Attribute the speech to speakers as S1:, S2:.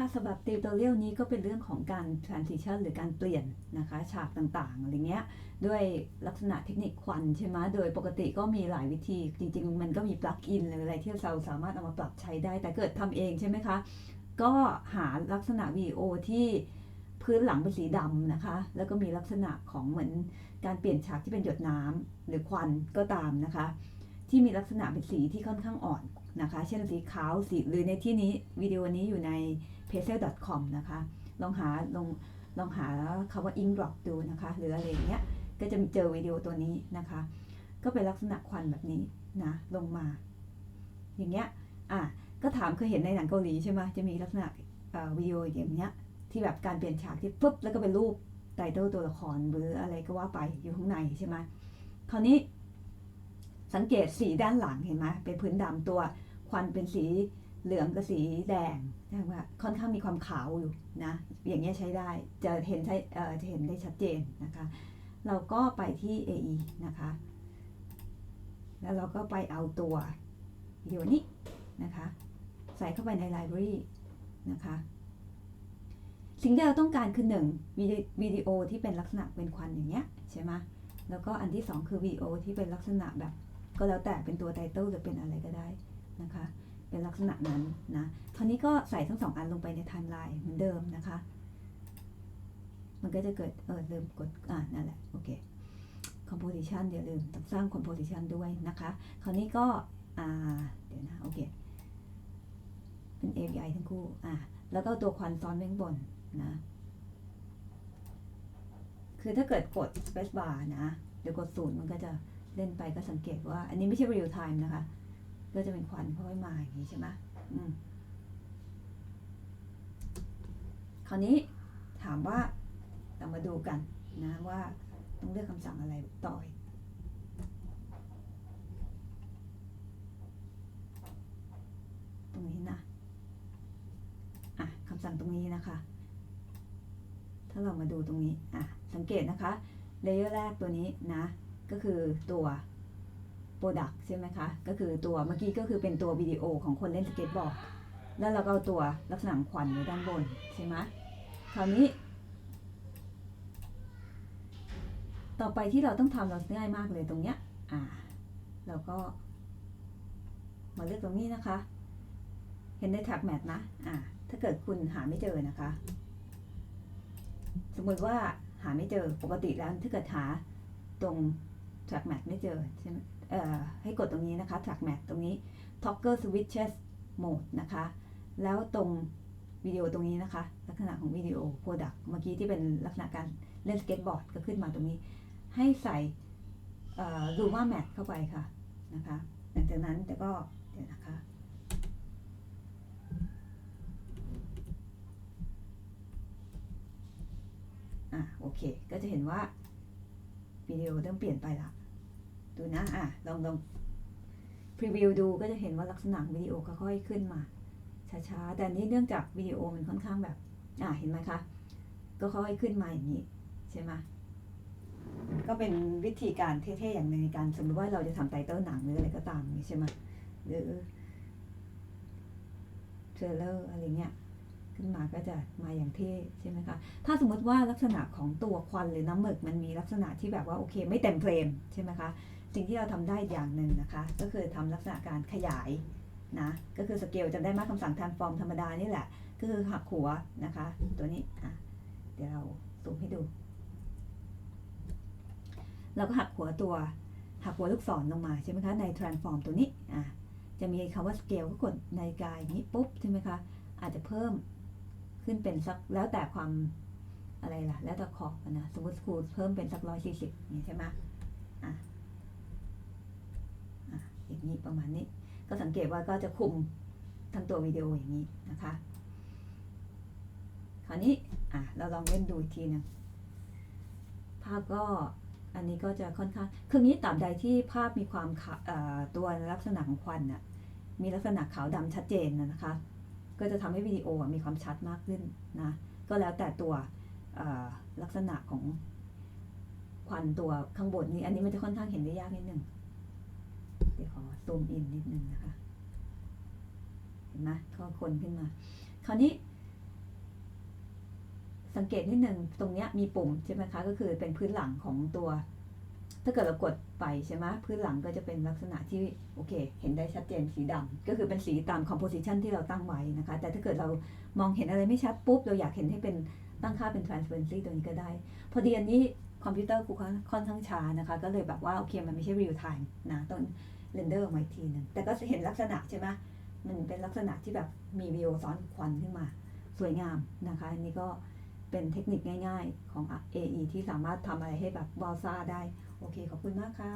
S1: ค่ะสำหรับติวตัวเรียวนี้ก็เป็นเรื่องของการ transition หรือการเปลี่ยนนะคะฉากต่างๆอะไรเงี้ยด้วยลักษณะเทคนิคควันใช่ไหมโดยปกติก็มีหลายวิธีจริง ๆ มันก็มีปลั๊กอินหรืออะไรที่เราสามารถเอามาปรับใช้ได้ แต่เกิดทำเองใช่ไหมคะ ก็หาลักษณะวิดีโอที่พื้นหลังเป็นสีดำนะคะ แล้วก็มีลักษณะของเหมือนการเปลี่ยนฉากที่เป็นหยดน้ำหรือควันก็ตามนะคะ ที่มีลักษณะเป็นสีที่ค่อนข้างอ่อนนะคะ เช่นสีขาวสีหรือในที่นี้วิดีโอนี้อยู่ใน p a c e l c o m นะคะ ลองหาลองลองหาคำว่า ink drop ดูนะคะ หรืออะไรอย่างเงี้ย ก็จะเจอวิดีโอตัวนี้นะคะ ก็เป็นลักษณะควันแบบนี้นะลงมา อย่างเงี้ย อะ ก็ถามเคยเห็นในหนังเกาหลีใช่ไหมจะมีลักษณะวิดีโออย่างเงี้ย ที่แบบการเปลี่ยนฉากที่ปุ๊บแล้วก็เป็นรูปไตเติลตัวละครหรืออะไรก็ว่าไปอยู่ข้างในใช่ไหมคราวนี้สังเกตสีด้านหลังเห็นไหมเป็นพื้นดำตัวควันเป็นสี เหลืองกับสีแดงนะว่าค่อนข้างมีความขาวอยู่นะอย่างเงี้ยใช้ได้จะเห็นใช้เออจะเห็นได้ชัดเจนนะคะ เราก็ไปที่ AE นะคะ แล้วเราก็ไปเอาตัววิดีโอนี้นะคะ ใส่เข้าไปใน library นะคะสิ่งที่เราต้องการคือหนึ่งวิดีวิดีโอที่เป็นลักษณะเป็นควันอย่างเงี้ยใช่ไหมแล้วก็อันที่สองคือวิดีโอที่เป็นลักษณะแบบ ก็แล้วแต่เป็นตัวไตเติลหรือเป็นอะไรก็ได้นะคะ เป็นลักษณะนั้นนะคราวนี้ก็ใส่ทั้งสองอันลงไปในไทม์ไลน์เหมือนเดิมนะคะ มันก็จะเกิด เออลืมกด อ่านั่นแหละ โอเค composition อย่าลืมต้องสร้าง composition ด้วยนะคะ คราวนี้ก็ อ่า เดี๋ยวนะ โอเค เป็น API ทั้งคู่ อ่า แล้วก็ตัวควันซ้อนไว้ข้างบนนะ คือถ้าเกิดกด space bar นะหรือกดศูนย์มันก็จะเล่นไปก็สังเกตว่า อันนี้ไม่ใช่ real time นะคะ ก็จะเป็นควันค่อยมาอย่างนี้ใช่ไหมอืมคราวนี้ถามว่าเรามาดูกันนะว่าต้องเลือกคำสั่งอะไรต่ออีกตรงนี้นะอะคำสั่งตรงนี้นะคะ ถ้าเรามาดูตรงนี้อะสังเกตนะคะเลเยอร์แรกตัวนี้นะ ก็คือตัว Product ใช่ไหมคะ ก็คือตัวเมื่อกี้ก็คือเป็นตัววิดีโอของคนเล่นสเก็ตบอร์ด แล้วเราก็เอาตัวลักษณะขวันอยู่ด้านบนใช่ไหมคราวนี้ ต่อไปที่เราต้องทำเราง่ายมากเลยตรงเนี้ย อ่า เราก็ มาเลือกตรงนี้นะคะ เห็นในแท็บแมทนะ อ่า ถ้าเกิดคุณหาไม่เจอนะคะ สมมติว่าหาไม่เจอปกติแล้วถ้าเกิดหาตรง track mat ไม่เจอใช่ไหมเอ่อให้กดตรงนี้นะคะ track mat ตรงนี้ toggle switches mode นะคะ แล้วตรงวิดีโอตรงนี้นะคะ ลักษณะของวิดีโอ product เมื่อกี้ที่เป็นลักษณะการเล่นสเก็ตบอร์ดก็ขึ้นมาตรงนี้ ให้ใส่รูว่าแมทเข้าไปค่ะนะคะหลังจากนั้นแต่ก็เดี๋ยวนะคะอะโอเค ก็จะเห็นว่าวิดีโอเริ่มเปลี่ยนไปละ ดูนะ อะ ลองลองพรีวิวดูก็จะเห็นว่าลักษณะวิดีโอค่อยๆขึ้นมา ช้าๆ แต่นี้เนื่องจากวิดีโอมันค่อนข้างแบบ อะ เห็นไหมคะ ก็ค่อยๆขึ้นมาอย่างนี้ ใช่ไหมก็เป็นวิธีการเท่ๆอย่างหนึ่งในการสมมติว่าเราจะทำไตเติลหนังหรืออะไรก็ตามนี้ใช่ไหมหรือเทรลเลอร์อะไรเงี้ยขึ้นมาก็จะมาอย่างเท่ใช่ไหมคะ ถ้าสมมติว่าลักษณะของตัวควันหรือน้ำหมึกมันมีลักษณะที่แบบว่าโอเค ไม่เต็มเฟรมใช่ไหมคะ สิ่งที่เราทำได้อย่างหนึ่งนะคะ ก็คือทำลักษณะการขยายนะก็คือสเกลจำได้ไหมคำสั่ง transform ธรรมดานี่แหละ ก็คือหักหัวนะคะ ตัวนี้อะเดี๋ยวเราซูมให้ดู เราก็หักหัวตัว หักหัวลูกศรลงมาใช่ไหมคะ ใน transform ตัวนี้อะจะมีคำว่า scale ก็กดในกายนี้ปุ๊บใช่ไหมคะ อาจจะเพิ่มขึ้นเป็นสักแล้วแต่ความอะไรล่ะ แล้วแต่ขอบอะนะ สมมติครูเพิ่มเป็นสักร้อยสี่สิบนี่ใช่ไหมอะ อย่างนี้ประมาณนี้ ก็สังเกตว่าก็จะคุมทั้งตัววิดีโออย่างนี้นะคะ คราวนี้อะเราลองเล่นดูอีกทีหนึงภาพก็อันนี้ก็จะค่อนข้างคืองี้ตาบใดที่ภาพมีความตัวลักษณะของควันน่ะมีลักษณะขาวดำชัดเจนนะคะ ก็จะทำให้วิดีโอมีความชัดมากขึ้นนะก็แล้วแต่ตัวลักษณะของควันตัวข้างบนนี้ อันนี้มันจะค่อนข้างเห็นได้ยากนิดนึง เดี๋ยวขอซูมอินนิดนึงนะคะ เห็นไหมก็คนขึ้นมา คราวนี้ สังเกตนิดนึงตรงเนี้ยมีปุ่มใช่ไหมคะ ก็คือเป็นพื้นหลังของตัว ถ้าเกิดเรากดไปใช่ไหมพื้นหลังก็จะเป็นลักษณะที่โอเค เห็นได้ชัดเจนสีดำก็คือเป็นสีตาม composition ที่เราตั้งไว้นะคะ แต่ถ้าเกิดเรามองเห็นอะไรไม่ชัดปุ๊บ เราอยากเห็นให้เป็นตั้งค่าเป็น transparency ตัวนี้ก็ได้ พอดีอันนี้คอมพิวเตอร์กูค่อนข้างช้านะคะ ก็เลยแบบว่า โอเค มันไม่ใช่ real time นะต้อง เรนเดอร์ออกมาอีกทีหนึงแต่ก็จะเห็นลักษณะใช่ไหมมันเป็นลักษณะที่แบบมีวิวซ้อนควันขึ้นมา สวยงามนะคะ อันนี้ก็เป็นเทคนิคง่าย ๆ ของ AE ที่สามารถทำอะไรให้แบบวาวซ่าได้ โอเค ขอบคุณมากค่ะ